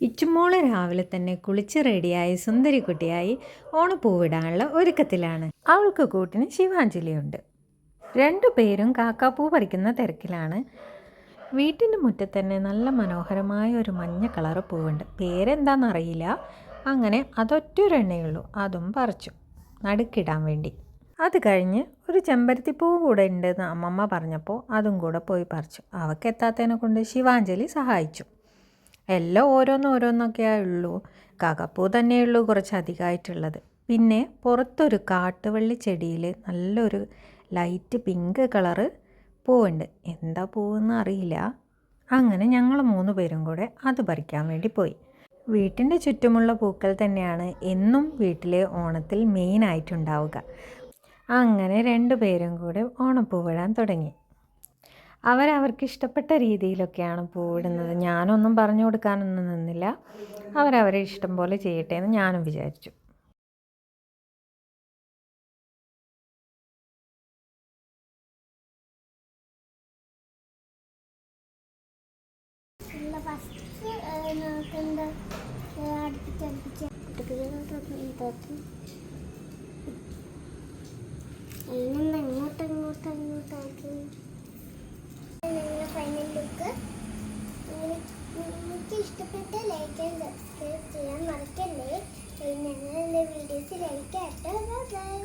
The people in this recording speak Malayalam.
ഇച്ചുമോൾ രാവിലെ തന്നെ കുളിച്ച് റെഡിയായി സുന്ദരിക്കുട്ടിയായി ഓണപ്പൂവിടാനുള്ള ഒരുക്കത്തിലാണ്. അവൾക്ക് കൂട്ടിന് ശിവാഞ്ജലിയുണ്ട്. രണ്ടു പേരും കാക്കാപ്പൂ പറിക്കുന്ന തിരക്കിലാണ്. വീട്ടിന്റെ മുറ്റത്ത് തന്നെ നല്ല മനോഹരമായ ഒരു മഞ്ഞ കളറ് പൂവുണ്ട്. പേരെന്താണെന്നറിയില്ല അങ്ങനെ അതൊറ്റൊരെണ്ണേ ഉള്ളൂ അതും പറിച്ചു. നടുക്കിടാൻ വേണ്ടി. അത് കഴിഞ്ഞ് ഒരു ചെമ്പരത്തിപ്പൂ കൂടെ ഉണ്ടെന്ന് അമ്മമ്മ പറഞ്ഞപ്പോൾ അതും കൂടെ പോയി പറിച്ചു. അവക്കെത്താത്തതിനെ കൊണ്ട് ശിവാഞ്ജലി സഹായിച്ചു. എല്ലാം ഓരോന്ന് ഓരോന്നൊക്കെയേ ഉള്ളൂ. കാക്കപ്പൂ തന്നെയുള്ളൂ കുറച്ച് അധികമായിട്ടുള്ളത്. പിന്നെ പുറത്തൊരു കാട്ടുവള്ളി ചെടിയിൽ നല്ലൊരു ലൈറ്റ് പിങ്ക് കളറ് പൂവുണ്ട്. എന്താ പൂവെന്ന് അറിയില്ല. അങ്ങനെ ഞങ്ങൾ മൂന്ന് പേരും കൂടെ അത് പറിക്കാൻ വേണ്ടി പോയി. വീട്ടിന്റെ ചുറ്റുമുള്ള പൂക്കൾ തന്നെയാണ് എന്നും വീട്ടിലെ ഓണത്തിൽ മെയിനായിട്ടുണ്ടാവുക അങ്ങനെ രണ്ടു പേരും കൂടെ ഓണപ്പൂവിടാൻ തുടങ്ങി. അവരവർക്ക് ഇഷ്ടപ്പെട്ട രീതിയിലൊക്കെയാണ് പൂവിടുന്നത് ഞാനൊന്നും പറഞ്ഞു കൊടുക്കാനൊന്നും നിന്നില്ല. അവരവരെ ഇഷ്ടം പോലെ ചെയ്യട്ടെ എന്ന് ഞാനും വിചാരിച്ചു. ഫസ്റ്റ് അടുപ്പിച്ച് അടുപ്പിച്ച്. നിങ്ങൾക്ക് ഇഷ്ടപ്പെട്ട ലൈക്ക് ആൻഡ് സബ്സ്ക്രൈബ് ചെയ്യാൻ മറക്കല്ലേ. ഞങ്ങളുടെ വീഡിയോസ് ലൈക്ക് ആട്ടോ ബൈ